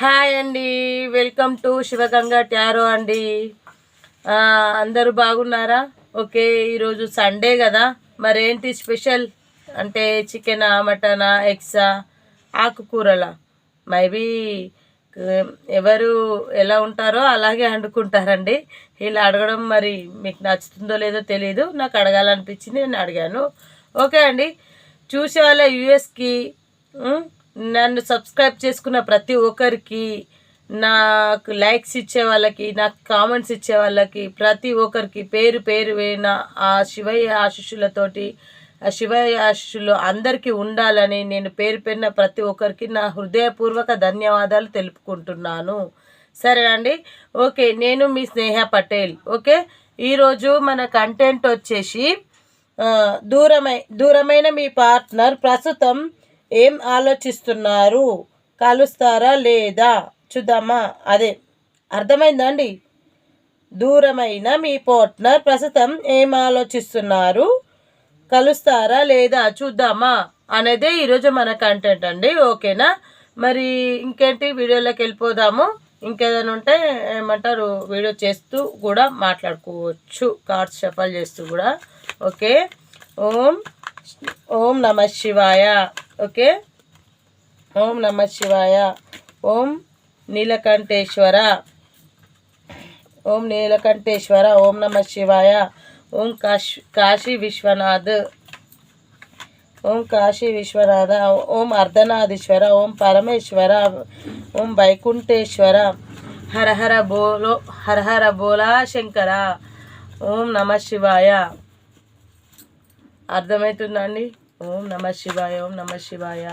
Hi అండి. Welcome to Shivaganga tarot అండి. అందరూ బాగున్నారా? ఓకే ఈరోజు సండే కదా. మరేంటి స్పెషల్? అంటే చికెనా మటనా ఎగ్సా ఆకుకూరలా? మేబీ ఎవరు ఎలా ఉంటారో అలాగే వండుకుంటారండి ఇలా అడగడం మరి మీకు నచ్చుతుందో లేదో తెలియదు నాకు అడగాలనిపించింది నేను అడిగాను. ఓకే అండి. చూసే వాళ్ళ యూఎస్కి నన్ను సబ్స్క్రైబ్ చేసుకున్న ప్రతి ఒక్కరికి నాకు లైక్స్ ఇచ్చే వాళ్ళకి నాకు కామెంట్స్ ఇచ్చే వాళ్ళకి ప్రతి ఒక్కరికి పేరు పేరు వేన ఆ శివయ్య ఆశిష్యులతోటి ఆ శివయ్య ఆశిష్యులు అందరికీ ఉండాలని నేను పేరు పేరిన ప్రతి ఒక్కరికి నా హృదయపూర్వక ధన్యవాదాలు తెలుపుకుంటున్నాను. సరే అండి ఓకే నేను మీ స్నేహ పటేల్ ఓకే? ఈరోజు మన కంటెంట్ వచ్చేసి దూరమై దూరమైన మీ పార్ట్నర్ ప్రస్తుతం ఏం ఆలోచిస్తున్నారు? కలుస్తారా లేదా? చూద్దామా. అదే. అర్థమైందా అండి దూరమైన మీ పార్ట్నర్ ప్రస్తుతం ఏం ఆలోచిస్తున్నారు? కలుస్తారా లేదా? చూద్దామా. అనేదే ఈరోజు మన కంటెంట్ అండి. ఓకేనా? మరి ఇంకేంటి? వీడియోలోకి వెళ్ళిపోదాము. ఇంకేదైనా ఉంటే ఏమంటారు? వీడియో చేస్తూ కూడా మాట్లాడుకోవచ్చు. కార్డ్స్ షఫల్ చేస్తూ కూడా. ఓకే? ఓం ఓం నమ శివాయ. ఓకే? ఓం నమ శివాయ. ఓం నీలకంఠేశ్వర. ఓం నీలకంఠేశ్వర. ఓం నమ శివాయ. ఓం కాశీ కాశీ విశ్వనాథ్. ఓం కాశీ విశ్వనాథ. ఓం అర్ధనాథీశ్వర ఓం పరమేశ్వర. ఓం వైకుంఠేశ్వర. హరహర బోలో హరహర బోలా శంకర ఓం నమ శివాయ. అర్థమవుతుందండి? ఓం నమ శివాయ ఓం నమ శివాయ.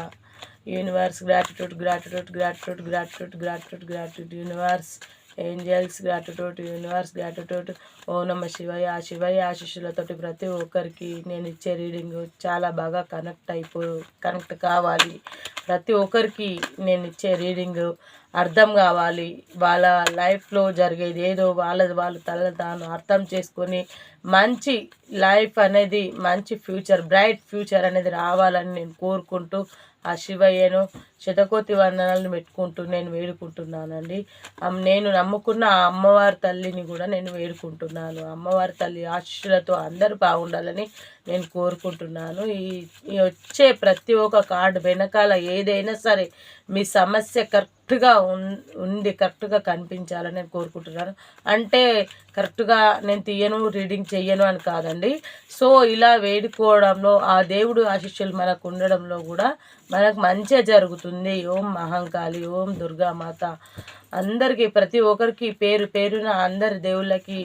Universe gratitude gratitude gratitude gratitude gratitude gratitude universe angels gratitude universe gratitude ఓ నమ శివయ్య ఆ శివయ్య ఆశిష్యులతోటి ప్రతి ఒక్కరికి నేను ఇచ్చే రీడింగ్ చాలా బాగా కనెక్ట్ అయిపో కనెక్ట్ కావాలి. ప్రతి ఒక్కరికి నేను ఇచ్చే రీడింగ్ అర్థం కావాలి. వాళ్ళ లైఫ్లో జరిగేది ఏదో వాళ్ళది వాళ్ళు తల తాను అర్థం చేసుకొని మంచి లైఫ్ అనేది మంచి ఫ్యూచర్ బ్రైట్ ఫ్యూచర్ అనేది రావాలని నేను కోరుకుంటూ ఆ శివయ్యను శతకోతి వందనాలను పెట్టుకుంటూ నేను వేడుకుంటున్నానండి. నేను నమ్ముకున్న ఆ అమ్మవారి తల్లిని కూడా నేను వేడుకుంటున్నాను. అమ్మవారి తల్లి ఆశీస్సులతో అందరూ బాగుండాలని నేను కోరుకుంటున్నాను. ఈ వచ్చే ప్రతి ఒక్క కార్డు వెనకాల ఏదైనా సరే మీ సమస్య కరెక్ట్గా ఉండి కరెక్ట్గా కనిపించాలని నేను కోరుకుంటున్నాను. అంటే కరెక్ట్గా నేను తీయను రీడింగ్ చెయ్యను అని కాదండి. సో ఇలా వేడుకోవడంలో ఆ దేవుడు ఆశిష్యులు మనకు ఉండడంలో కూడా మనకు మంచిగా జరుగుతుంది. ఓం మహంకాళి ఓం దుర్గామాత. అందరికీ ప్రతి ఒక్కరికి పేరు పేరున అందరి దేవుళ్ళకి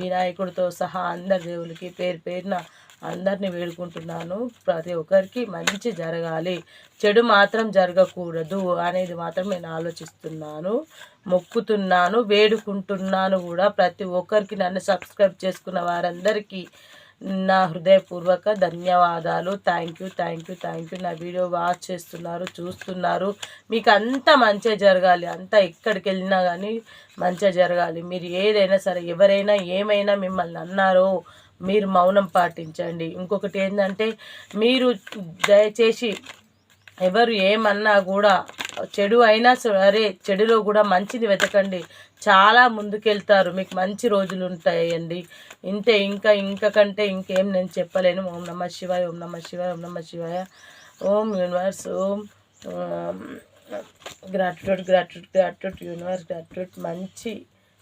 వినాయకుడితో సహా అందరి దేవుళ్ళకి పేరు పేరున అందరిని వేడుకుంటున్నాను. ప్రతి ఒక్కరికి మంచి జరగాలి. చెడు మాత్రం జరగకూడదు అనేది మాత్రం నేను ఆలోచిస్తున్నాను. మొక్కుతున్నాను వేడుకుంటున్నాను కూడా. ప్రతి ఒక్కరికి నన్ను సబ్స్క్రైబ్ చేసుకున్న వారందరికీ నా హృదయపూర్వక ధన్యవాదాలు. Thank you thank you thank you నా వీడియో వాచ్ చేస్తున్నారు చూస్తున్నారు. మీకు అంతా మంచిగా జరగాలి. అంతా ఎక్కడికి వెళ్ళినా కానీ మంచిగా జరగాలి. మీరు ఏదైనా సరే ఎవరైనా ఏమైనా మిమ్మల్ని అన్నారో మీరు మౌనం పాటించండి. ఇంకొకటి ఏంటంటే మీరు దయచేసి ఎవరు ఏమన్నా కూడా చెడు అయినా సరే చెడులో కూడా మంచిది వెతకండి. చాలా ముందుకెళ్తారు. మీకు మంచి రోజులు ఉంటాయండి. ఇంతే ఇంకా ఇంకా కంటే ఇంకేం నేను చెప్పలేను. ఓం నమ శివాయ ఓం నమ శివాయ ఓం నమ శివాయ. ఓం యూనివర్స్ ఓం gratitude gratitude gratitude universe gratitude మంచి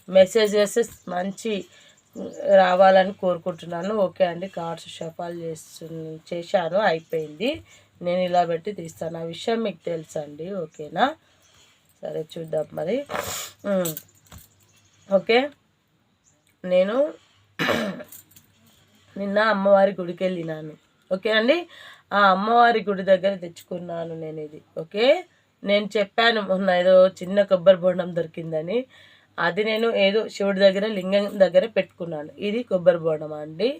మెసేజెస్ మంచి రావాలని కోరుకుంటున్నాను. ఓకే అండి. కార్డ్స్ షఫాల్ చేస్తు చేశాను. అయిపోయింది. నేను ఇలా పెట్టి తీస్తాను. ఆ విషయం మీకు తెలుసండి ఓకేనా? సరే చూద్దాం మరి. ఓకే? నేను నిన్న అమ్మవారి గుడికి వెళ్ళినాను. ఓకే అండి? ఆ అమ్మవారి గుడి దగ్గర తెచ్చుకున్నాను నేను ఇది. ఓకే? నేను చెప్పాను మొన్న ఏదో చిన్న కొబ్బరి బోండం దొరికిందని. అది నేను ఏదో శివుడి దగ్గర లింగం దగ్గర పెట్టుకున్నాను. ఇది కొబ్బరి బొండం అండి?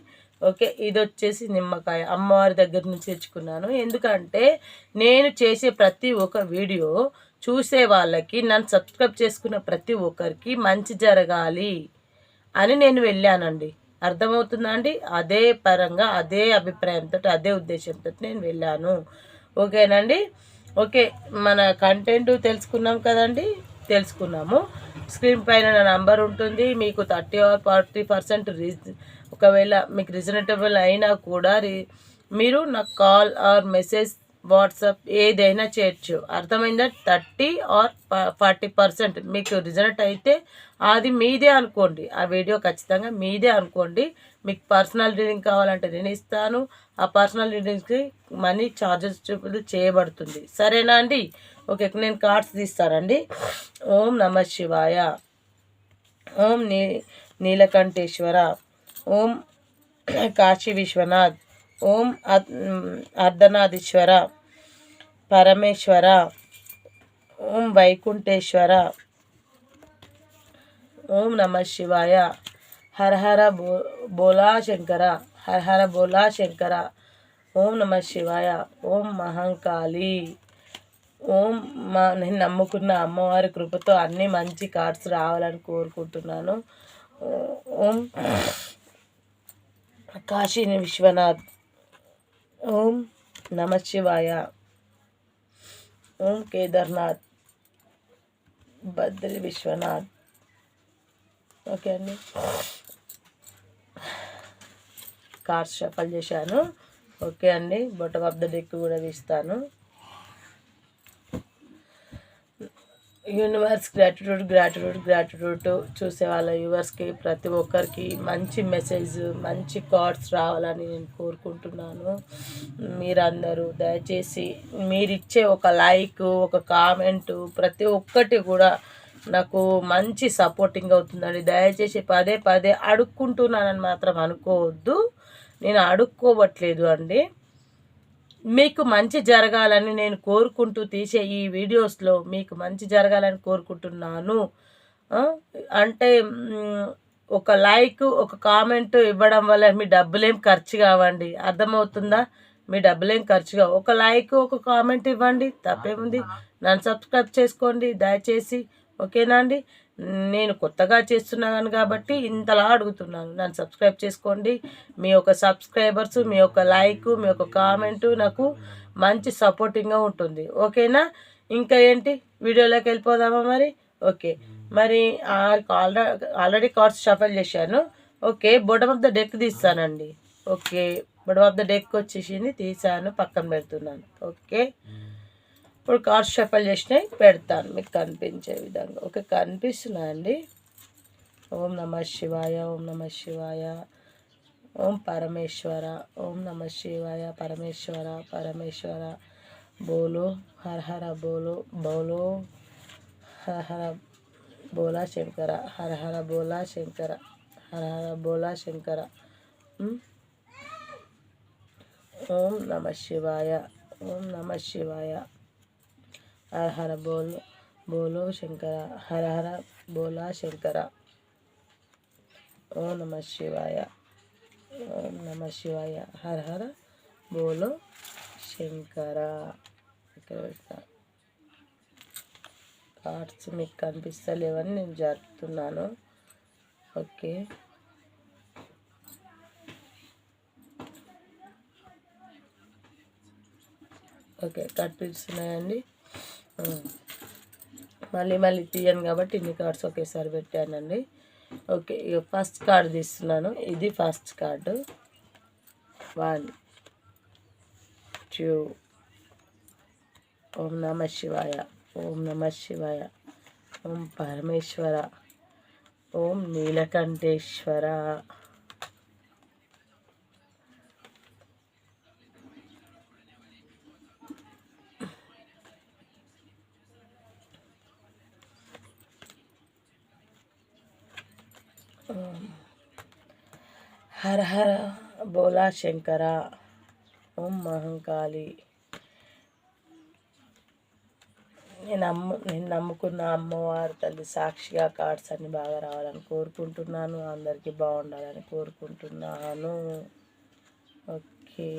ఓకే ఇది వచ్చేసి నిమ్మకాయ. అమ్మవారి దగ్గర నుంచి తెచ్చుకున్నాను. ఎందుకంటే నేను చేసే ప్రతి ఒక్క వీడియో చూసే వాళ్ళకి నన్ను సబ్స్క్రైబ్ చేసుకున్న ప్రతి ఒక్కరికి మంచి జరగాలి అని నేను వెళ్ళానండి. అర్థమవుతుందా అండి? అదే పరంగా అదే అభిప్రాయంతో అదే ఉద్దేశంతో నేను వెళ్ళాను. ఓకేనండి ఓకే మన కంటెంట్ తెలుసుకున్నాం కదండి? తెలుసుకున్నాము. స్క్రీన్ పైన నా నంబర్ ఉంటుంది. మీకు థర్టీ ఆర్ ఫార్టీ పర్సెంట్ ఒకవేళ మీకు రీజనబుల్ అయినా కూడా మీరు నాకు కాల్ ఆర్ మెసేజ్ వాట్సాప్ ఏదైనా చేయొచ్చు. అర్థమైందా? థర్టీ ఆర్ ఫార్టీ పర్సెంట్ మీకు రిజల్ట్ అయితే అది మీదే అనుకోండి. ఆ వీడియో ఖచ్చితంగా మీదే అనుకోండి. మీకు పర్సనల్ రీడింగ్ కావాలంటే నేను ఇస్తాను. ఆ పర్సనల్ రీడింగ్కి మనీ ఛార్జెస్ చూపులు చేయబడుతుంది. సరేనా అండి? ఓకే నేను కార్డ్స్ తీస్తానండి. ఓం నమ శివాయ. ఓం నీ నీలకంఠేశ్వర. ఓం కాశీ విశ్వనాథ్. ఓం అర్- అర్ధనాథీశ్వర పరమేశ్వర ఓం వైకుంఠేశ్వర ఓం నమ శివాయ హర హర బో బోలా శంకర హర హర బోలా శంకర ఓం నమ శివాయ ఓం మహంకాళి. ఓం మా నేను నమ్ముకున్న అమ్మవారి కృపతో అన్ని మంచి కార్డ్స్ రావాలని కోరుకుంటున్నాను. ఓం కాశీని విశ్వనాథ్. ఓం నమ శివాయ. ఓం కేదార్నాథ్. బద్రి విశ్వనాథ్. ఓకే అండి. కార్డ్స్ షఫల్ చేశాను. ఓకే అండి. బొటమ్ ఆఫ్ ద డెక్ కూడా తీస్తాను. యూనివర్స్ గ్రాటిట్యూడ్ గ్రాటిట్యూడ్ గ్రాటిట్యూడ్ చూసే వాళ్ళ యూవర్స్కి ప్రతి ఒక్కరికి మంచి మెసేజ్ మంచి కార్డ్స్ రావాలని నేను కోరుకుంటున్నాను. మీరందరూ దయచేసి మీరిచ్చే ఒక లైక్ ఒక కామెంట్ ప్రతి ఒక్కటి కూడా నాకు మంచి సపోర్టింగ్ అవుతుందండి. దయచేసి పదే పదే అడుక్కుంటున్నానని మాత్రం అనుకోవద్దు. నేను అడుక్కోవట్లేదు అండి. మీకు మంచి జరగాలని నేను కోరుకుంటూ తీసే ఈ వీడియోస్లో మీకు మంచి జరగాలని కోరుకుంటున్నాను. అంటే ఒక లైక్ ఒక కామెంట్ ఇవ్వడం వల్ల మీ డబ్బులేం ఖర్చు కావండి. అర్థమవుతుందా? మీ డబ్బులేం ఖర్చు కావు. ఒక లైక్ ఒక కామెంట్ ఇవ్వండి. తప్పేముంది? నన్ను సబ్స్క్రైబ్ చేసుకోండి. దయచేసి ఓకేనా అండి? నేను కొత్తగా చేస్తున్నాను కాబట్టి ఇంతలా అడుగుతున్నాను. నన్ను సబ్స్క్రైబ్ చేసుకోండి. మీ యొక్క సబ్స్క్రైబర్స్ మీ యొక్క లైక్ మీ యొక్క కామెంటు నాకు మంచి సపోర్టింగ్గా ఉంటుంది. ఓకేనా? ఇంకా ఏంటి? వీడియోలోకి వెళ్ళిపోదామా మరి? ఓకే. మరి ఆల్రెడీ ఆల్రెడీ కార్డ్స్ షఫల్ చేశాను. Okay. Bottom of the deck తీస్తానండి. Okay. Bottom of the deck వచ్చేసింది. తీసాను. పక్కన పెడుతున్నాను. ఓకే. ఇప్పుడు కార్డ్ షఫల్ చేసినాయి పెడతాను. మీకు కనిపించే విధంగా. ఓకే కనిపిస్తున్నాయి అండి? ఓం నమ శివాయ ఓం నమ శివాయ. ఓం పరమేశ్వర ఓం నమ శివాయ. పరమేశ్వర పరమేశ్వర. బోలో హర హర బోలో బోలో హర హర బోలా శంకర హర హర బోలా శంకర హర హర బోలా శంకర. ఓం నమ శివాయ ఓం నమ శివాయ. హర హర బోలో బోలో శంకర హర హర బోలా శంకర. ఓం నమ శివాయ ఓం నమ శివాయ. హర హర బోలో శంకర. ఇక్కడ పెడతా. కార్డ్స్ మీకు కనిపిస్తలేవని నేను జరుపుతున్నాను. ఓకే. ఓకే కనిపిస్తున్నాయండి ఉన్నాయండి మళ్ళీ మళ్ళీ తీయను కాబట్టి ఇన్ని కార్డ్స్ ఒకేసారి పెట్టానండి. ఓకే ఇక ఫస్ట్ కార్డు తీస్తున్నాను. ఇది ఫస్ట్ కార్డు వన్ టూ ఓం నమ శివాయ ఓం నమ శివాయ ఓం పరమేశ్వర ఓం నీలకంఠేశ్వర. హర హర బోలా శంకర ఓం మహంకాళి. నేను నమ్ము నేను నమ్ముకున్న అమ్మవారు తల్లి సాక్షిగా కార్డ్స్ అన్ని బాగా రావాలని కోరుకుంటున్నాను. అందరికీ బాగుండాలని కోరుకుంటున్నాను. ఓకే.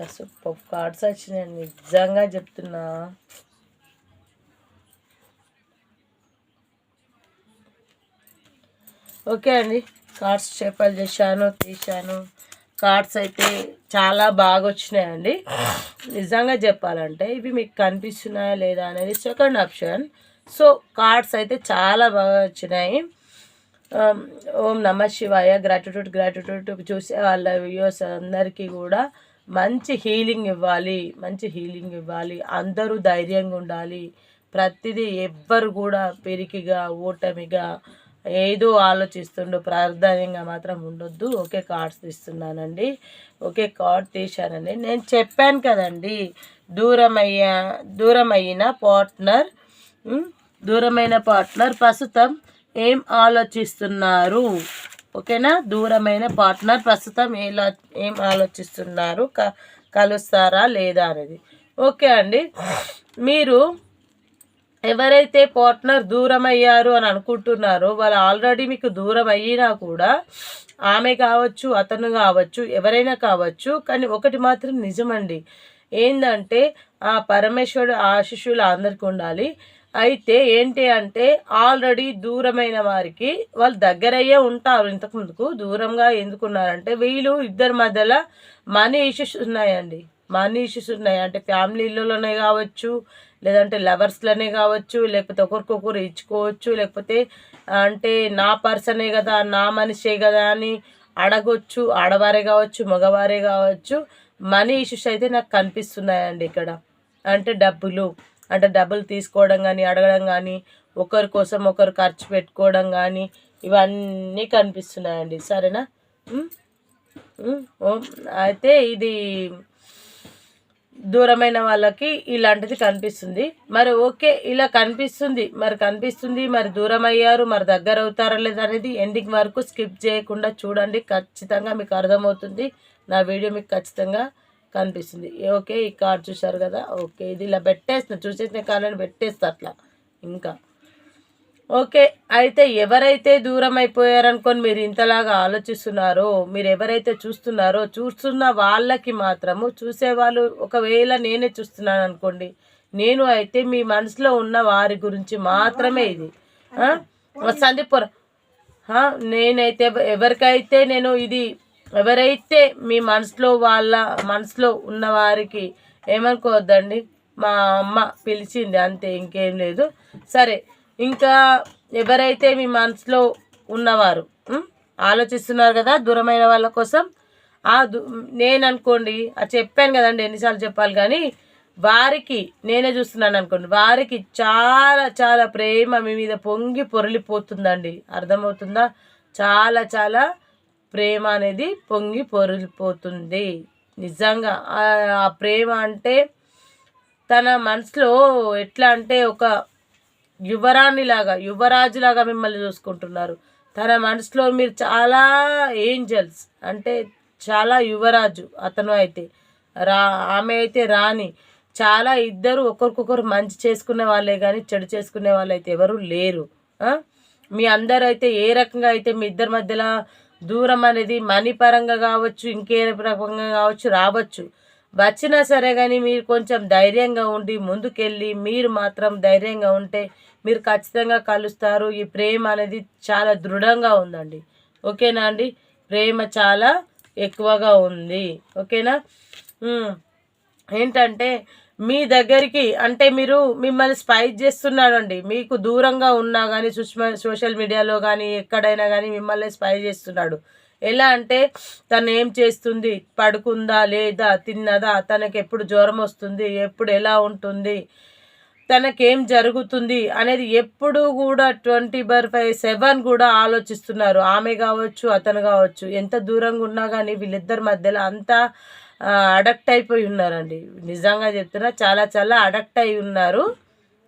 సూపర్ కార్డ్స్ వచ్చినాయి. నిజంగా చెప్తున్నా. ఓకే అండి. కార్డ్స్ చేపలు చేశాను తీశాను. కార్డ్స్ అయితే చాలా బాగా వచ్చినాయండి నిజంగా చెప్పాలంటే ఇవి మీకు కనిపిస్తున్నాయా లేదా అనేది సెకండ్ ఆప్షన్. సో కార్డ్స్ అయితే చాలా బాగా వచ్చినాయి ఓం నమ శివాయ గ్రాటిట్యూడ్ గ్రాటిట్యూడ్ చూసే వాళ్ళ వ్యూస్ అందరికీ కూడా మంచి హీలింగ్ ఇవ్వాలి మంచి హీలింగ్ ఇవ్వాలి అందరూ ధైర్యంగా ఉండాలి. ప్రతిదీ ఎవ్వరు కూడా పెరిగిగా ఓటమిగా ఏదో ఆలోచిస్తుండో ప్రార్థనంగా మాత్రం ఉండొద్దు. ఒకే కార్డ్స్ తీస్తున్నానండి. ఒకే కార్డ్ తీశానండి. నేను చెప్పాను కదండి దూరమయ్యా దూరమైన పార్ట్నర్ దూరమైన పార్ట్నర్ ప్రస్తుతం ఏం ఆలోచిస్తున్నారు? ఓకేనా? దూరమైన పార్ట్నర్ ప్రస్తుతం ఎలా ఏం ఆలోచిస్తున్నారు? క కలుస్తారా లేదా అనేది. ఓకే అండి. మీరు ఎవరైతే పార్ట్నర్ దూరం అయ్యారు అని అనుకుంటున్నారో వాళ్ళు ఆల్రెడీ మీకు దూరం అయ్యినా కూడా ఆమె కావచ్చు అతను కావచ్చు ఎవరైనా కావచ్చు కానీ ఒకటి మాత్రం నిజమండి. ఏంటంటే ఆ పరమేశ్వరుడు ఆశిష్యులు అందరికి ఉండాలి. అయితే ఏంటి అంటే ఆల్రెడీ దూరమైన వారికి వాళ్ళు దగ్గరయ్యే ఉంటారు. ఇంతకు ముందుకు దూరంగా ఎందుకున్నారంటే వీళ్ళు ఇద్దరి మధ్యలో మనీ ఇష్యూస్ ఉన్నాయండి. మనీ ఇష్యూస్ ఉన్నాయి. అంటే ఫ్యామిలీలోనే కావచ్చు లేదంటే లవర్స్లోనే కావచ్చు లేకపోతే ఒకరికొకరు ఇచ్చుకోవచ్చు లేకపోతే అంటే నా పర్సనే కదా నా మనిషే కదా అని అడగొచ్చు ఆడవారే కావచ్చు మగవారే కావచ్చు మనీ ఇష్యూస్ అయితే నాకు కనిపిస్తున్నాయండి ఇక్కడ. అంటే డబ్బులు అంటే డబ్బులు తీసుకోవడం కానీ అడగడం కానీ ఒకరి కోసం ఒకరు ఖర్చు పెట్టుకోవడం కానీ ఇవన్నీ కనిపిస్తున్నాయండి. సరేనా? అయితే ఇది దూరమైన వాళ్ళకి ఇలాంటిది కనిపిస్తుంది. మరి ఓకే ఇలా కనిపిస్తుంది. మరి కనిపిస్తుంది మరి దూరం అయ్యారు మరి దగ్గర అవుతారా లేదా అనేది ఎండింగ్ వరకు స్కిప్ చేయకుండా చూడండి. ఖచ్చితంగా మీకు అర్థమవుతుంది. నా వీడియో మీకు ఖచ్చితంగా కనిపిస్తుంది. ఓకే ఈ కార్డ్ చూశారు కదా? ఓకే ఇది ఇలా పెట్టేస్తున్నా చూసేసిన కాలని పెట్టేస్తా అట్లా. ఇంకా. ఓకే అయితే ఎవరైతే దూరం అయిపోయారనుకొని మీరు ఇంతలాగా ఆలోచిస్తున్నారో మీరు ఎవరైతే చూస్తున్నారో చూస్తున్న వాళ్ళకి మాత్రము చూసేవాళ్ళు ఒకవేళ నేనే చూస్తున్నాను అనుకోండి నేను అయితే మీ మనసులో ఉన్న వారి గురించి మాత్రమే ఇది? సందీపుర నేనైతే ఎవరికైతే నేను ఇది ఎవరైతే మీ మనసులో వాళ్ళ మనసులో ఉన్న వారికి ఏమనుకోవద్దండి మా అమ్మ పిలిచింది అంతే ఇంకేం లేదు. సరే ఇంకా ఎవరైతే మీ మనసులో ఉన్నవారు ఆలోచిస్తున్నారు కదా దూరమైన వాళ్ళ కోసం ఆ నేను అనుకోండి అది చెప్పాను కదండి ఎన్నిసార్లు చెప్పాలి కానీ వారికి నేనే చూస్తున్నాను అనుకోండి వారికి చాలా చాలా ప్రేమ మీ మీద పొంగి పొరలిపోతుందండి. అర్థమవుతుందా? చాలా చాలా ప్రేమ అనేది పొంగి పొరలిపోతుంది. నిజంగా ఆ ప్రేమ అంటే తన మనసులో ఎట్లా అంటే ఒక యువరాణిలాగా యువరాజులాగా మిమ్మల్ని చూసుకుంటున్నారు. తన మనసులో మీరు చాలా ఏంజల్స్ అంటే చాలా యువరాజు అతను అయితే. రా ఆమె అయితే రాణి. చాలా ఇద్దరు ఒకరికొకరు మంచి చేసుకునే వాళ్ళే కానీ చెడు చేసుకునే వాళ్ళు అయితే ఎవరు లేరు. మీ అందరూ అయితే ఏ రకంగా అయితే మీ ఇద్దరి మధ్యలో దూరం అనేది మనీ పరంగా కావచ్చు ఇంకే రకంగా కావచ్చు రావచ్చు. వచ్చినా సరే కానీ మీరు కొంచెం ధైర్యంగా ఉండి ముందుకెళ్ళి మీరు మాత్రం ధైర్యంగా ఉంటే మీరు ఖచ్చితంగా కలుస్తారు. ఈ ప్రేమ అనేది చాలా దృఢంగా ఉందండి. ఓకేనా అండి? ప్రేమ చాలా ఎక్కువగా ఉంది. ఓకేనా? ఏంటంటే మీ దగ్గరికి అంటే మీరు మిమ్మల్ని స్పైస్ చేస్తున్నాడండి. మీకు దూరంగా ఉన్నా కానీ సుష్మ సోషల్ మీడియాలో కానీ ఎక్కడైనా కానీ మిమ్మల్ని స్పై చేస్తున్నాడు. ఎలా అంటే తను ఏం చేస్తుంది? పడుకుందా? లేదా? తిన్నదా? తనకి ఎప్పుడు జ్వరం వస్తుంది? ఎప్పుడు ఎలా ఉంటుంది? తనకేం జరుగుతుంది? అనేది ఎప్పుడు కూడా ట్వంటీ బర్ ఫైవ్ సెవెన్ కూడా ఆలోచిస్తున్నారు. ఆమె కావచ్చు అతను కావచ్చు. ఎంత దూరంగా ఉన్నా కానీ వీళ్ళిద్దరి మధ్యలో అంతా అడక్ట్ అయిపోయి ఉన్నారండి. నిజంగా చెప్తున్నా చాలా చాలా అడక్ట్ అయి ఉన్నారు.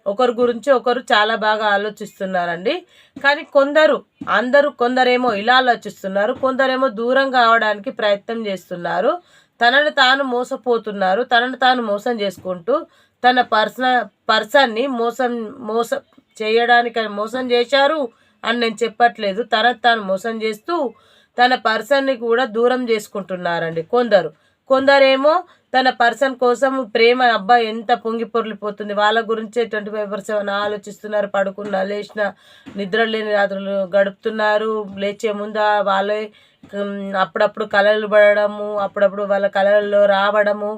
ఒకరి గురించి ఒకరు చాలా బాగా ఆలోచిస్తున్నారండి. కానీ కొందరు అందరూ కొందరేమో ఇలా ఆలోచిస్తున్నారు కొందరేమో దూరం కావడానికి ప్రయత్నం చేస్తున్నారు. తనను తాను మోసపోతున్నారు తనను తాను మోసం చేసుకుంటూ తన పర్సన పర్సన్ని మోసం మోసం చేయడానికి మోసం చేశారు అని నేను చెప్పట్లేదు. తన తాను మోసం చేస్తూ తన పర్సన్ని కూడా దూరం చేసుకుంటున్నారండి కొందరు. కొందరేమో తన పర్సన్ కోసం ప్రేమ అబ్బా ఎంత పొంగి పొర్లిపోతుంది. వాళ్ళ గురించే ట్వంటీ ఫైవ్ పర్ సెవెన్ ఆలోచిస్తున్నారు పడుకున్న లేచిన నిద్ర లేని రాత్రులు గడుపుతున్నారు లేచే ముందా వాళ్ళే అప్పుడప్పుడు కలలు పడడము అప్పుడప్పుడు వాళ్ళ కళల్లో రావడము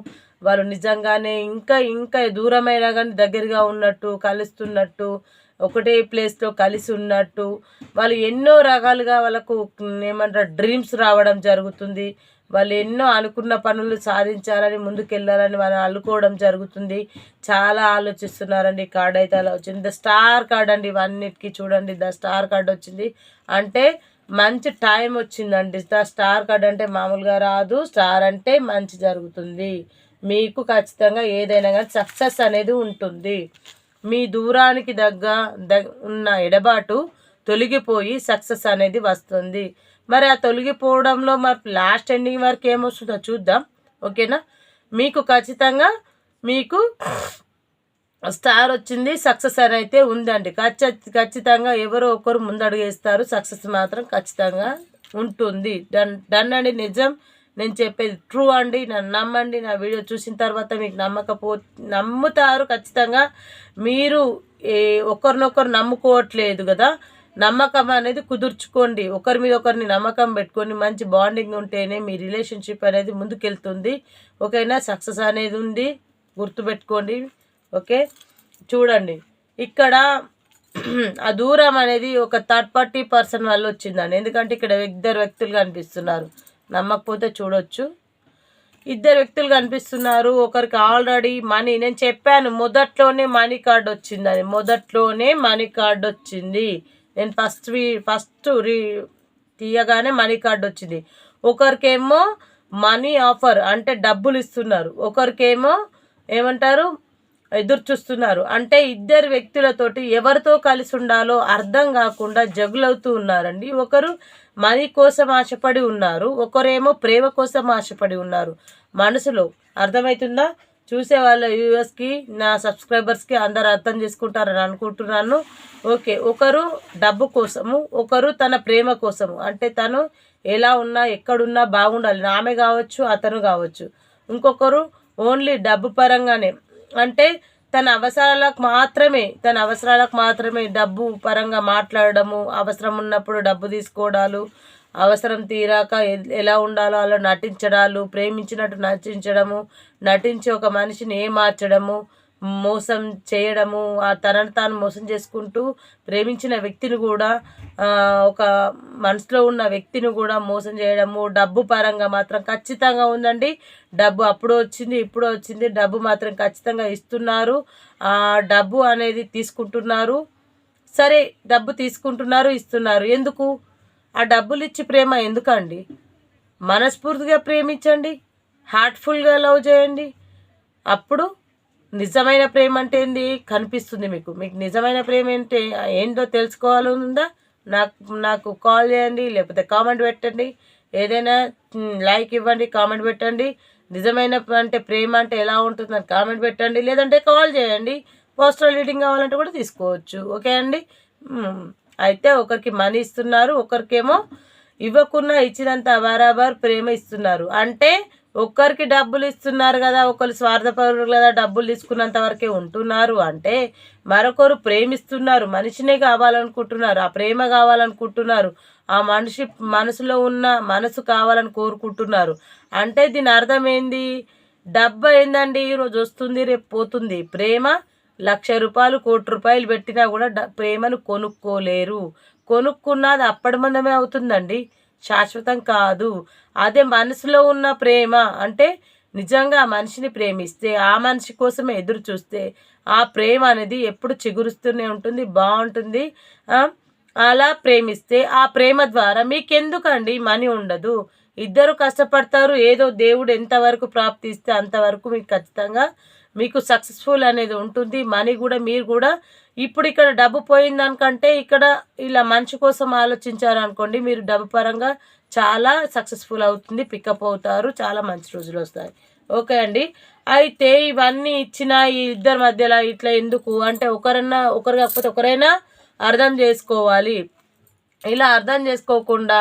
వాళ్ళు నిజంగానే ఇంకా ఇంకా దూరమైనా కానీ దగ్గరగా ఉన్నట్టు కలుస్తున్నట్టు ఒకటే ప్లేస్లో కలిసి ఉన్నట్టు వాళ్ళు ఎన్నో రకాలుగా వాళ్ళకు ఏమంటారు డ్రీమ్స్ రావడం జరుగుతుంది. వాళ్ళు ఎన్నో అనుకున్న పనులు సాధించాలని ముందుకెళ్ళాలని వాళ్ళు అనుకోవడం జరుగుతుంది. చాలా ఆలోచిస్తున్నారండి కార్డ్ అయితే అలా వచ్చింది. ద స్టార్ కార్డ్ అండి ఇవన్నిటికీ చూడండి. ద స్టార్ కార్డ్ వచ్చింది. అంటే మంచి టైం వచ్చిందండి. ద స్టార్ కార్డ్ అంటే మామూలుగా రాదు. స్టార్ అంటే మంచి జరుగుతుంది. మీకు ఖచ్చితంగా ఏదైనా కానీ సక్సెస్ అనేది ఉంటుంది. మీ దూరానికి దగ్గ ఉన్న ఎడబాటు తొలగిపోయి సక్సెస్ అనేది వస్తుంది. మరి ఆ తొలగిపోవడంలో మరి లాస్ట్ ఎండింగ్ వరకు ఏమొస్తుందో చూద్దాం. ఓకేనా? మీకు ఖచ్చితంగా మీకు స్టార్ వచ్చింది సక్సెస్ అని అయితే ఉందండి. ఖచ్చి ఖచ్చితంగా ఎవరో ఒకరు ముందడుగేస్తారు సక్సెస్ మాత్రం ఖచ్చితంగా ఉంటుంది. డన్ డన్ అండి నిజం. నేను చెప్పేది ట్రూ అండి. నన్ను నమ్మండి. నా వీడియో చూసిన తర్వాత మీకు నమ్మకపో నమ్ముతారు ఖచ్చితంగా. మీరు ఏ ఒకరినొకరు నమ్ముకోవట్లేదు కదా. నమ్మకం అనేది కుదుర్చుకోండి. ఒకరి మీద ఒకరిని నమ్మకం పెట్టుకొని మంచి బాండింగ్ ఉంటేనే మీ రిలేషన్షిప్ అనేది ముందుకెళ్తుంది. ఓకేనా? సక్సెస్ అనేది ఉంది. గుర్తుపెట్టుకోండి. ఓకే? చూడండి. ఇక్కడ ఆ దూరం అనేది ఒక థర్డ్ పార్టీ పర్సన్ వల్ల వచ్చిందండి. ఎందుకంటే ఇక్కడ ఇద్దరు వ్యక్తులు కనిపిస్తున్నారు. నమ్మకపోతే చూడొచ్చు. ఇద్దరు వ్యక్తులు కనిపిస్తున్నారు. ఒకరికి ఆల్రెడీ మనీ నేను చెప్పాను మొదట్లోనే మనీ కార్డ్ వచ్చిందని. మొదట్లోనే మనీ కార్డ్ వచ్చింది. నేను ఫస్ట్ ఫస్ట్ రీ తీయగానే మనీ కార్డ్ వచ్చింది. ఒకరికేమో మనీ ఆఫర్ అంటే డబ్బులు ఇస్తున్నారు. ఒకరికేమో ఏమంటారు? ఎదురు చూస్తున్నారు. అంటే ఇద్దరు వ్యక్తులతోటి ఎవరితో కలిసి ఉండాలో అర్థం కాకుండా జగులవుతూ ఉన్నారండి. ఒకరు మనీ కోసం ఆశపడి ఉన్నారు ఒకరేమో ప్రేమ కోసం ఆశపడి ఉన్నారు. మనసులో అర్థమవుతుందా చూసే వాళ్ళ వ్యూవర్స్కి నా సబ్స్క్రైబర్స్కి అందరు అర్థం చేసుకుంటారని అనుకుంటున్నాను. ఓకే ఒకరు డబ్బు కోసము ఒకరు తన ప్రేమ కోసము. అంటే తను ఎలా ఉన్నా ఎక్కడున్నా బాగుండాలి. ఆమె కావచ్చు అతను కావచ్చు. ఇంకొకరు ఓన్లీ డబ్బు పరంగానే అంటే తన అవసరాలకు మాత్రమే తన అవసరాలకు మాత్రమే డబ్బు పరంగా మాట్లాడడము అవసరం ఉన్నప్పుడు డబ్బు తీసుకోవడాలు అవసరం తీరాక ఎలా ఉండాలో అలా నటించడాలు ప్రేమించినట్టు నటించడము నటించి ఒక మనిషిని ఏమార్చడము మోసం చేయడము ఆ తనను తాను మోసం చేసుకుంటూ ప్రేమించిన వ్యక్తిని కూడా ఒక మనసులో ఉన్న వ్యక్తిని కూడా మోసం చేయడము డబ్బు పరంగా మాత్రం ఖచ్చితంగా ఉందండి. డబ్బు అప్పుడు వచ్చింది ఇప్పుడు వచ్చింది. డబ్బు మాత్రం ఖచ్చితంగా ఇస్తున్నారు. ఆ డబ్బు అనేది తీసుకుంటున్నారు. సరే డబ్బు తీసుకుంటున్నారు ఇస్తున్నారు. ఎందుకు? ఆ డబ్బులు ఇచ్చి ప్రేమ ఎందుకండి? మనస్ఫూర్తిగా ప్రేమించండి. హార్ట్ఫుల్గా లవ్ చేయండి. అప్పుడు నిజమైన ప్రేమ అంటే ఏంది? కనిపిస్తుంది మీకు. మీకు నిజమైన ప్రేమ ఏంటే ఏంటో తెలుసుకోవాలనుందా? నాకు నాకు కాల్ చేయండి లేకపోతే కామెంట్ పెట్టండి. ఏదైనా లైక్ ఇవ్వండి కామెంట్ పెట్టండి. నిజమైన అంటే ప్రేమ అంటే ఎలా ఉంటుందని కామెంట్ పెట్టండి. లేదంటే కాల్ చేయండి. పోస్టల్ రీడింగ్ కావాలంటే కూడా తీసుకోవచ్చు. ఓకే అండి? అయితే ఒకరికి మనీ ఇస్తున్నారు ఒకరికేమో ఇవ్వకున్నా ఇచ్చినంత బరాబర్ ప్రేమ ఇస్తున్నారు. అంటే ఒక్కరికి డబ్బులు ఇస్తున్నారు కదా ఒకరు స్వార్థపరులు కదా డబ్బులు తీసుకున్నంత వరకే ఉంటున్నారు అంటే మరొకరు ప్రేమిస్తున్నారు మనిషినే కావాలనుకుంటున్నారు ఆ ప్రేమ కావాలనుకుంటున్నారు ఆ మనిషి మనసులో ఉన్న మనసు కావాలని కోరుకుంటున్నారు. అంటే దీని అర్థం ఏంది? డబ్బు ఏందండి? ఈరోజు వస్తుంది రేపు పోతుంది. ప్రేమ లక్ష రూపాయలు కోటి రూపాయలు పెట్టినా కూడా డ- ప్రేమను కొనుక్కోలేరు. కొనుక్కున్నది అప్పటి మందమే అవుతుందండి. శాశ్వతం కాదు. అదే మనసులో ఉన్న ప్రేమ. అంటే నిజంగా ఆ మనిషిని ప్రేమిస్తే ఆ మనిషి కోసమే ఎదురు చూస్తే ఆ ప్రేమ అనేది ఎప్పుడు చిగురుస్తూనే ఉంటుంది బాగుంటుంది. అలా ప్రేమిస్తే ఆ ప్రేమ ద్వారా మీకెందుకండి మనీ ఉండదు? ఇద్దరు కష్టపడతారు ఏదో దేవుడు ఎంతవరకు ప్రాప్తిస్తే అంతవరకు మీకు ఖచ్చితంగా మీకు సక్సెస్ఫుల్ అనేది ఉంటుంది. మనీ కూడా మీరు కూడా ఇప్పుడు ఇక్కడ డబ్బు పోయిందనుకంటే ఇక్కడ ఇలా మంచి కోసం ఆలోచించారు అనుకోండి మీరు డబ్బు పరంగా చాలా సక్సెస్ఫుల్ అవుతుంది పికప్ అవుతారు చాలా మంచి రోజులు వస్తాయి. ఓకే అండి. అయితే ఇవన్నీ ఇచ్చిన ఈ ఇద్దరి మధ్యలో ఇట్లా ఎందుకు? అంటే ఒకరన్నా ఒకరు కాకపోతే ఒకరైనా అర్థం చేసుకోవాలి. ఇలా అర్థం చేసుకోకుండా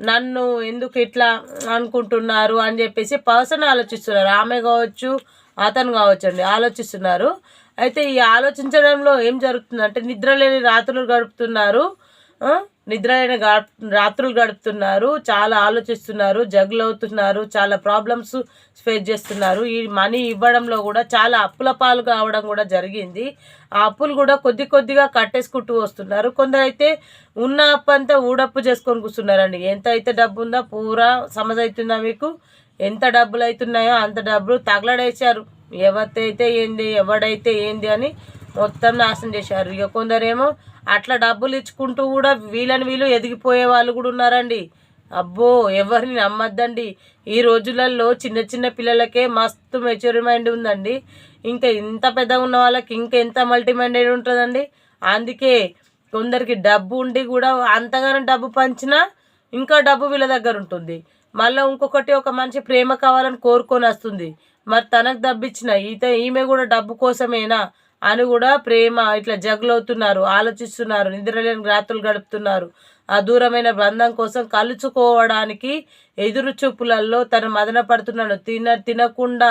నన్ను ఎందుకు ఇట్లా అనుకుంటున్నారు అని చెప్పేసి పర్సన్ ఆలోచిస్తున్నారు. ఆమె కావచ్చు అతను కావచ్చు అండి ఆలోచిస్తున్నారు. అయితే ఈ ఆలోచించడంలో ఏం జరుగుతుందంటే నిద్ర లేని రాత్రులు గడుపుతున్నారు. నిద్ర లేని రాత్రులు గడుపుతున్నారు. చాలా ఆలోచిస్తున్నారు. జగ్లు అవుతున్నారు. చాలా ప్రాబ్లమ్స్ ఫేస్ చేస్తున్నారు. ఈ మనీ ఇవ్వడంలో కూడా చాలా అప్పుల పాలు కావడం కూడా జరిగింది. ఆ అప్పులు కూడా కొద్ది కొద్దిగా కట్టేసుకుంటూ వస్తున్నారు. కొందరైతే ఉన్న అప్పు అంతా ఊడప్పు చేసుకొని కూర్చున్నారండి. ఎంత అయితే డబ్బు ఉందో పూరా సమజ్ అవుతుందా మీకు? ఎంత డబ్బులు అవుతున్నాయో అంత డబ్బులు తగలడేశారు. ఎవరైతే ఏంది ఎవడైతే ఏంది అని మొత్తం నాశనం చేశారు. ఇక కొందరేమో అట్లా డబ్బులు ఇచ్చుకుంటూ కూడా వీళ్ళని వీళ్ళు ఎదిగిపోయే వాళ్ళు కూడా ఉన్నారండి. అబ్బో ఎవరిని నమ్మద్దండి. ఈ రోజులలో చిన్న చిన్న పిల్లలకే మస్తు మెచ్యూర్ మైండ్ ఉందండి. ఇంకా ఇంత పెద్దగా ఉన్న వాళ్ళకి ఇంకా ఎంత మల్టీ మైండెడ్ ఉంటుందండి? అందుకే కొందరికి డబ్బు ఉండి కూడా అంతగానో డబ్బు పంచినా ఇంకా డబ్బు వీళ్ళ దగ్గర ఉంటుంది. మళ్ళీ ఇంకొకటి ఒక మనిషి ప్రేమ కావాలని కోరుకొని వస్తుంది. మరి తనకు డబ్బిచ్చిన ఈత ఈమె కూడా డబ్బు కోసమేనా అని కూడా ప్రేమ ఇట్లా జగలవుతున్నారు ఆలోచిస్తున్నారు నిద్రలేని రాత్రులు గడుపుతున్నారు. ఆ దూరమైన బంధం కోసం కలుచుకోవడానికి ఎదురు చూపులలో తను మదన పడుతున్నాడు. తిన తినకుండా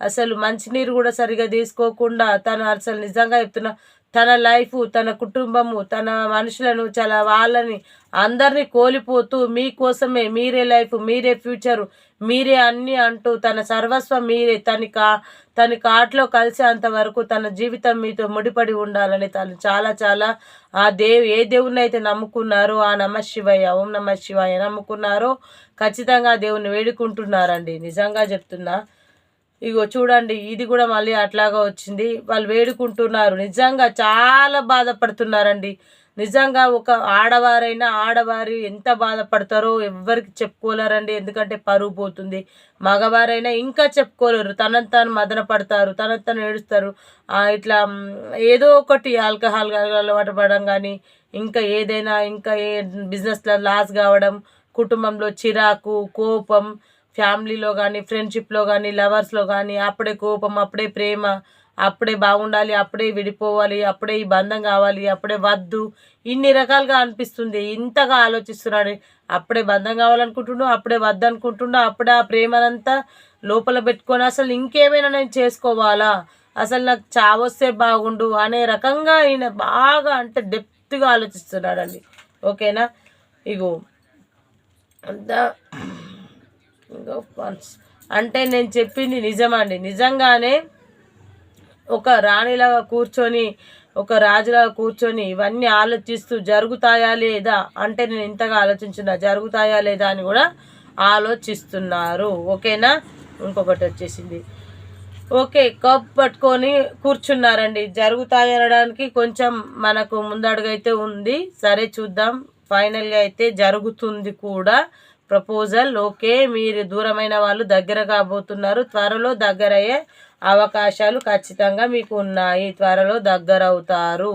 అసలు మంచినీరు కూడా సరిగా తీసుకోకుండా తను అసలు నిజంగా చెప్తున్నా తన లైఫ్ తన కుటుంబము తన మనుషులను చాలా వాళ్ళని అందరినీ కోల్పోతూ మీకోసమే మీరే లైఫ్ మీరే ఫ్యూచరు మీరే అన్నీ అంటూ తన సర్వస్వం మీరే తన కా తన కాట్లో కలిసేంత వరకు తన జీవితం మీతో ముడిపడి ఉండాలని తను చాలా చాలా ఆ దేవు ఏ దేవుని అయితే నమ్ముకున్నారో ఆ నమ శివయ్య ఓం నమ శివయ్య నమ్ముకున్నారో ఖచ్చితంగా ఆ దేవుని వేడుకుంటున్నారండి. నిజంగా చెప్తున్నా ఇగో చూడండి ఇది కూడా మళ్ళీ అట్లాగా వచ్చింది. వాళ్ళు వేడుకుంటున్నారు. నిజంగా చాలా బాధపడుతున్నారండి. నిజంగా ఒక ఆడవారైనా ఆడవారు ఎంత బాధపడతారో ఎవ్వరికి చెప్పుకోలేరండి. ఎందుకంటే పరువు పోతుంది. మగవారైనా ఇంకా చెప్పుకోలేరు. తనని తాను మదన పడతారు తనని తను ఏడుస్తారు. ఇట్లా ఏదో ఒకటి ఆల్కహాల్ అలవాటు పడడం కానీ ఇంకా ఏదైనా ఇంకా ఏ బిజినెస్లో లాస్ కావడం కుటుంబంలో చిరాకు కోపం ఫ్యామిలీలో కానీ ఫ్రెండ్షిప్లో కానీ లవర్స్లో కానీ అప్పుడే కోపం అప్పుడే ప్రేమ అప్పుడే బాగుండాలి అప్పుడే విడిపోవాలి అప్పుడే ఈ బంధం కావాలి అప్పుడే వద్దు. ఇన్ని రకాలుగా అనిపిస్తుంది. ఇంతగా ఆలోచిస్తున్నాడు. అప్పుడే బంధం కావాలనుకుంటుండో అప్పుడే వద్దు అనుకుంటుండు అప్పుడే ఆ ప్రేమనంతా లోపల పెట్టుకొని అసలు ఇంకేమైనా నేను చేసుకోవాలా? అసలు నాకు చావొస్తే బాగుండు అనే రకంగా ఈయన బాగా అంటే డెప్త్గా ఆలోచిస్తున్నాడండి. ఓకేనా? ఇగో అంతా కింగ్ ఆఫ్ పాన్స్ అంటే నేను చెప్పింది నిజమండి నిజంగానే ఒక రాణిలాగా కూర్చొని ఒక రాజులాగా కూర్చొని ఇవన్నీ ఆలోచిస్తూ జరుగుతాయా లేదా అంటే నేను ఇంతగా ఆలోచించిన జరుగుతాయా లేదా అని కూడా ఆలోచిస్తున్నారు. ఓకేనా? ఇంకొకటి వచ్చేసింది. ఓకే కప్ పట్టుకొని కూర్చున్నారండి. జరుగుతాయి అనడానికి కొంచెం మనకు ముందడుగైతే ఉంది. సరే చూద్దాం. ఫైనల్గా అయితే జరుగుతుంది కూడా. ప్రపోజల్. ఓకే మీరు దూరమైన వాళ్ళు దగ్గర కాబోతున్నారు. త్వరలో దగ్గరయ్యే అవకాశాలు ఖచ్చితంగా మీకు ఉన్నాయి. త్వరలో దగ్గర అవుతారు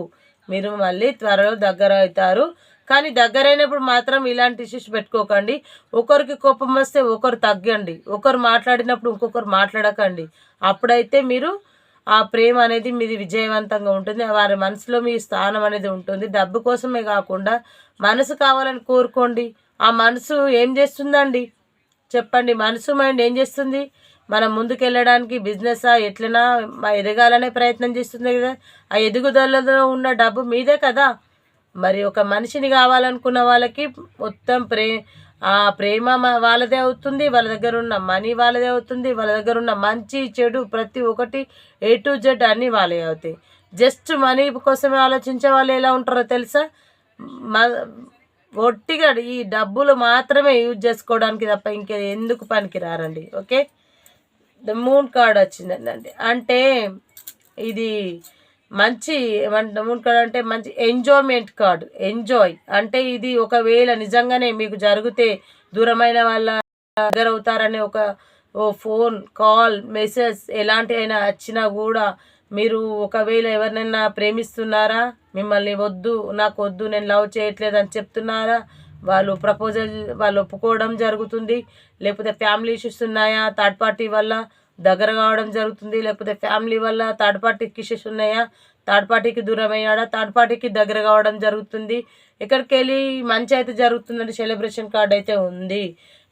మీరు మళ్ళీ త్వరలో దగ్గర అవుతారు కానీ దగ్గరైనప్పుడు మాత్రం ఇలాంటి ఇష్యూస్ పెట్టుకోకండి. ఒకరికి కోపం వస్తే ఒకరు తగ్గండి. ఒకరు మాట్లాడినప్పుడు ఇంకొకరు మాట్లాడకండి. అప్పుడైతే మీరు ఆ ప్రేమ అనేది మీది విజయవంతంగా ఉంటుంది. వారి మనసులో మీ స్థానం అనేది ఉంటుంది. డబ్బు కోసమే కాకుండా మనసు కావాలని కోరుకోండి. ఆ మనసు ఏం చేస్తుందండి? చెప్పండి మనసు మైండ్ ఏం చేస్తుంది? మనం ముందుకెళ్ళడానికి బిజినెస్ ఎట్లనా ఎదగాలనే ప్రయత్నం చేస్తుంది కదా. ఆ ఎదుగుదలలో ఉన్న డబ్బు మీదే కదా. మరి ఒక మనిషిని కావాలనుకున్న వాళ్ళకి మొత్తం ప్రే ఆ ప్రేమ వాళ్ళదే అవుతుంది. వాళ్ళ దగ్గర ఉన్న మనీ వాళ్ళదే అవుతుంది. వాళ్ళ దగ్గర ఉన్న మంచి చెడు ప్రతి ఒక్కటి ఏ టు జెడ్ అన్నీ వాళ్ళే అవుతాయి. జస్ట్ మనీ కోసమే ఆలోచించే వాళ్ళు ఎలా ఉంటారో తెలుసా? ఒట్టిగా ఈ డబ్బులు మాత్రమే యూజ్ చేసుకోవడానికి తప్ప ఇంకే ఎందుకు పనికి రారండి ఓకే? ద మూన్ కార్డ్ వచ్చిందండి. అంటే ఇది మంచి ఏమంటే మూన్ కార్డ్ అంటే మంచి ఎంజాయ్మెంట్ కార్డ్ ఎంజాయ్. అంటే ఇది ఒకవేళ నిజంగానే మీకు జరిగితే దూరమైన వాళ్ళ దగ్గర అవుతారనే ఒక ఓ ఫోన్ కాల్ మెసేజ్ ఎలాంటి అయినా వచ్చినా కూడా మీరు ఒకవేళ ఎవరినైనా ప్రేమిస్తున్నారా? మిమ్మల్ని వద్దు నాకు వద్దు నేను లవ్ చేయట్లేదు అని చెప్తున్నారా? వాళ్ళు ప్రపోజల్ వాళ్ళు ఒప్పుకోవడం జరుగుతుంది. లేకపోతే ఫ్యామిలీ ఇష్యూస్ ఉన్నాయా? థర్డ్ పార్టీ వల్ల దగ్గర కావడం జరుగుతుంది. లేకపోతే ఫ్యామిలీ వల్ల థర్డ్ పార్టీకి ఇష్యూస్ ఉన్నాయా? థర్డ్ పార్టీకి దూరం అయ్యాడా? థర్డ్ పార్టీకి దగ్గర కావడం జరుగుతుంది. ఎక్కడికి వెళ్ళి మంచి అయితే జరుగుతుందండి సెలబ్రేషన్ కార్డ్ అయితే ఉంది.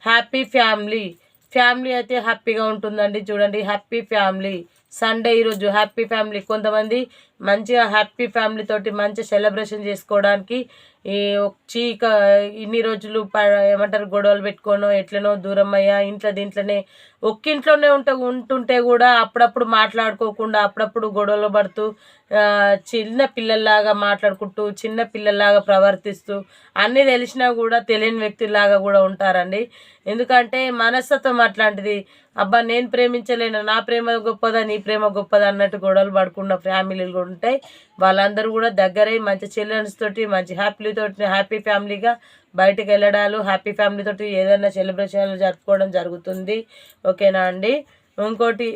Happy family. ఫ్యామిలీ అయితే హ్యాపీగా ఉంటుందండి. చూడండి హ్యాపీ ఫ్యామిలీ. సండే ఈరోజు హ్యాపీ ఫ్యామిలీ కొంతమంది మంచిగా హ్యాపీ ఫ్యామిలీ తోటి మంచి సెలబ్రేషన్ చేసుకోవడానికి ఈ చీక ఇన్ని రోజులు ప ఏమంటారు గొడవలు పెట్టుకోనో ఎట్లనో దూరం అయ్యా ఇంట్లో దీంట్లోనే ఒక్కింట్లోనే ఉంట ఉంటుంటే కూడా అప్పుడప్పుడు మాట్లాడుకోకుండా అప్పుడప్పుడు గొడవలు పడుతూ చిన్న పిల్లల్లాగా మాట్లాడుకుంటూ చిన్న పిల్లల్లాగా ప్రవర్తిస్తూ అన్నీ తెలిసినా కూడా తెలియని వ్యక్తిలాగా కూడా ఉంటారండి. ఎందుకంటే మనస్తత్వం అట్లాంటిది. అబ్బా నేను ప్రేమించలేను నా ప్రేమ గొప్పదా నీ ప్రేమ గొప్పదా అన్నట్టు గొడవలు పడుకున్న ఫ్యామిలీలు కూడా ఉంటాయి. వాళ్ళందరూ కూడా దగ్గరై మంచి చిల్డ్రన్స్ తోటి మంచి హ్యాపీ తోటి హ్యాపీ ఫ్యామిలీగా బయటకు వెళ్ళడాలు హ్యాపీ ఫ్యామిలీ తోటి ఏదైనా సెలబ్రేషన్లు జరుపుకోవడం జరుగుతుంది. ఓకేనా అండి? ఇంకోటి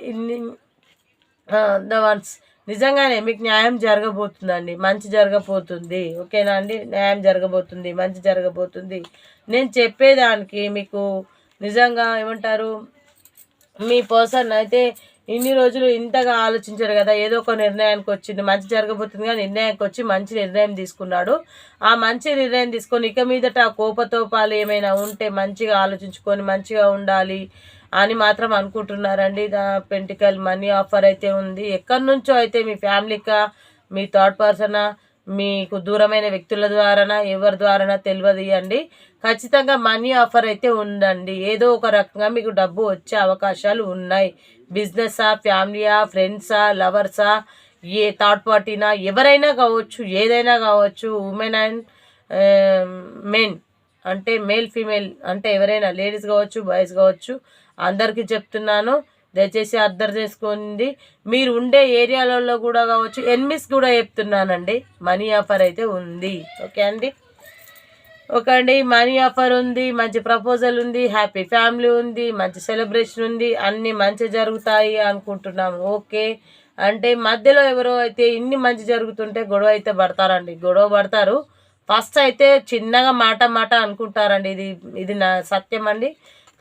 ద వన్స్ నిజంగానే మీకు న్యాయం జరగబోతుందండి. మంచి జరగబోతుంది. ఓకేనా అండి? న్యాయం జరగబోతుంది. మంచి జరగబోతుంది. నేను చెప్పేదానికి మీకు నిజంగా ఏమంటారు? మీ పర్సన్ అయితే ఇన్ని రోజులు ఇంతగా ఆలోచించారు కదా ఏదో ఒక నిర్ణయానికి వచ్చింది మంచి జరగబోతుంది కానీ నిర్ణయానికి వచ్చి మంచి నిర్ణయం తీసుకున్నాడు. ఆ మంచి నిర్ణయం తీసుకొని ఇక మీదట కోపతోపాలు ఏమైనా ఉంటే మంచిగా ఆలోచించుకొని మంచిగా ఉండాలి అని మాత్రం అనుకుంటున్నారండి. పెంటికల్ మనీ ఆఫర్ అయితే ఉంది. ఎక్కడి నుంచో అయితే మీ ఫ్యామిలీకా మీ థర్డ్ పర్సనా మీకు దూరమైన వ్యక్తుల ద్వారానా ఎవరి ద్వారానా తెలియదు అండి ఖచ్చితంగా మనీ ఆఫర్ అయితే ఉందండి. ఏదో ఒక రకంగా మీకు డబ్బు వచ్చే అవకాశాలు ఉన్నాయి. బిజినెసా ఫ్యామిలీయా ఫ్రెండ్సా లవర్సా ఏ థర్డ్ పార్టీనా ఎవరైనా కావచ్చు ఏదైనా కావచ్చు ఉమెన్ అండ్ మెన్ అంటే మేల్ ఫీమేల్ అంటే ఎవరైనా లేడీస్ కావచ్చు బాయ్స్ కావచ్చు అందరికీ చెప్తున్నాను దయచేసి అర్థం చేసుకోండి. మీరు ఉండే ఏరియాలలో కూడా కావచ్చు ఎన్మిస్ కూడా చెప్తున్నానండి మనీ ఆఫర్ అయితే ఉంది. ఓకే అండి? ఒకండి అండి మనీ ఆఫర్ ఉంది మంచి ప్రపోజల్ ఉంది హ్యాపీ ఫ్యామిలీ ఉంది మంచి సెలబ్రేషన్ ఉంది అన్నీ మంచి జరుగుతాయి అనుకుంటున్నాము. ఓకే. అంటే మధ్యలో ఎవరో అయితే ఇన్ని మంచి జరుగుతుంటే గొడవ అయితే పడతారండి. గొడవ పడతారు. ఫస్ట్ అయితే చిన్నగా మాట మాట అనుకుంటారండి. ఇది ఇది నా సత్యం అండి.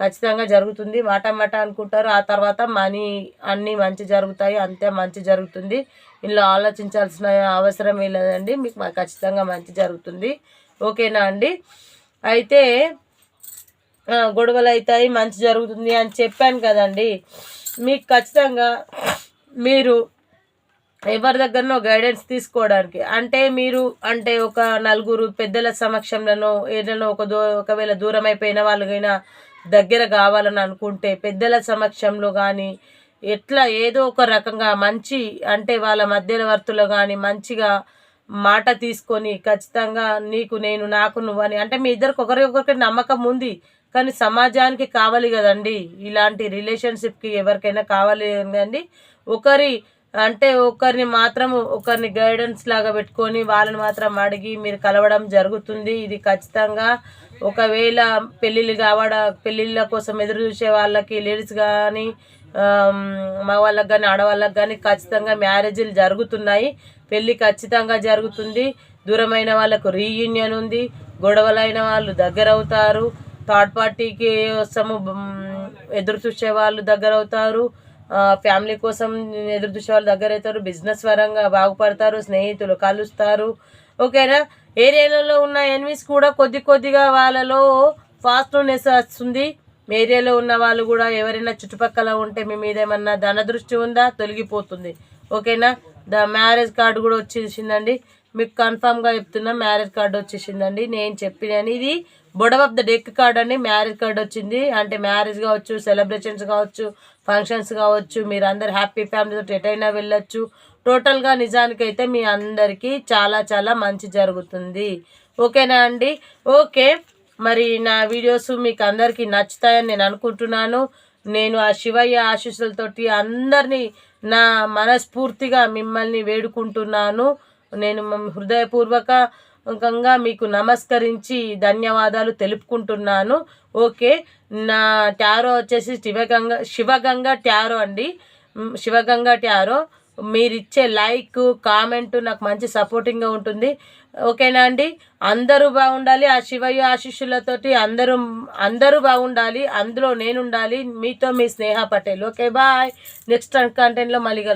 ఖచ్చితంగా జరుగుతుంది. మాట మాట అనుకుంటారు. ఆ తర్వాత మనీ అన్నీ మంచి జరుగుతాయి. అంతే మంచి జరుగుతుంది. ఇందులో ఆలోచించాల్సిన అవసరం లేదండి. మీకు ఖచ్చితంగా మంచి జరుగుతుంది. ఓకేనా అండి? అయితే గొడవలు అవుతాయి మంచి జరుగుతుంది అని చెప్పాను కదండి. మీకు ఖచ్చితంగా మీరు ఎవరి దగ్గరనో గైడెన్స్ తీసుకోవడానికి అంటే మీరు అంటే ఒక నలుగురు పెద్దల సమక్షంలోనో ఏదైనా ఒక దూ ఒకవేళ దూరం అయిపోయిన వాళ్ళకైనా దగ్గర కావాలని అనుకుంటే పెద్దల సమక్షంలో కానీ ఎట్లా ఏదో ఒక రకంగా మంచి అంటే వాళ్ళ మధ్యవర్తులు కానీ మంచిగా మాట తీసుకొని ఖచ్చితంగా నీకు నేను నాకు నువ్వు అని. అంటే మీ ఇద్దరికి ఒకరికొకరికి నమ్మకం ఉంది కానీ సమాజానికి కావాలి కదండి. ఇలాంటి రిలేషన్షిప్కి ఎవరికైనా కావాలి కదండి. ఒకరి అంటే ఒకరిని మాత్రం ఒకరిని గైడెన్స్ లాగా పెట్టుకొని వాళ్ళని మాత్రం అడిగి మీరు కలవడం జరుగుతుంది. ఇది ఖచ్చితంగా ఒకవేళ పెళ్ళిళ్ళు కావడ పెళ్ళిళ్ళ కోసం ఎదురు చూసే వాళ్ళకి లేడీస్ కానీ మగవాళ్ళకి కానీ ఆడవాళ్ళకి కానీ ఖచ్చితంగా మ్యారేజీలు జరుగుతున్నాయి. పెళ్ళి ఖచ్చితంగా జరుగుతుంది. దూరమైన వాళ్ళకు రీయూనియన్ ఉంది. గొడవలైన వాళ్ళు దగ్గర అవుతారు థర్డ్ పార్టీకి కోసము ఎదురు చూసే వాళ్ళు దగ్గర అవుతారు ఫ్యామిలీ కోసం ఎదురు చూసే వాళ్ళు దగ్గర అవుతారు బిజినెస్ పరంగా బాగుపడతారు స్నేహితులు కలుస్తారు. ఓకేనా? ఏరియాలలో ఉన్న ఎనిమిస్ కూడా కొద్ది కొద్దిగా వాళ్ళలో ఫాస్ట్నెస్ వస్తుంది. ఏరియాలో ఉన్న వాళ్ళు కూడా ఎవరైనా చుట్టుపక్కల ఉంటే మీ మీద ఏమన్నా ధన దృష్టి ఉందా? తొలగిపోతుంది. ఓకేనా? ద మ్యారేజ్ కార్డు కూడా వచ్చేసిందండి. మీకు కన్ఫామ్గా చెప్తున్నా మ్యారేజ్ కార్డు వచ్చేసిందండి. నేను చెప్పినాను ఇది bottom of the deck card అండి. మ్యారేజ్ కార్డ్ వచ్చింది. అంటే మ్యారేజ్ కావచ్చు సెలబ్రేషన్స్ కావచ్చు ఫంక్షన్స్ కావచ్చు మీరు అందరు హ్యాపీ ఫ్యామిలీతో ఎటైనా వెళ్ళొచ్చు. టోటల్గా నిజానికైతే మీ అందరికీ చాలా చాలా మంచి జరుగుతుంది. ఓకేనా అండి? ఓకే. మరి నా వీడియోస్ మీకు అందరికీ నచ్చుతాయని నేను అనుకుంటున్నాను. నేను ఆ శివయ్య ఆశీస్సులతోటి అందరినీ నా మనస్ఫూర్తిగా మిమ్మల్ని వేడుకుంటున్నాను. నేను హృదయపూర్వకంగా మీకు నమస్కరించి ధన్యవాదాలు తెలుపుకుంటున్నాను. ఓకే నా ట్యారో వచ్చేసి శివగంగ శివగంగ ట్యారో అండి. శివగంగ ట్యారో మీరు ఇచ్చే లైక్ కామెంట్ నాకు మంచి సపోర్టింగ్గా ఉంటుంది. ఓకేనా అండి? అందరూ బాగుండాలి ఆ శివయ్య ఆశీస్సులతోటి అందరూ అందరూ బాగుండాలి అందులో నేను ఉండాలి మీతో మీ Sneha Patel. Okay bye. Next కంటెంట్లో మళ్ళీ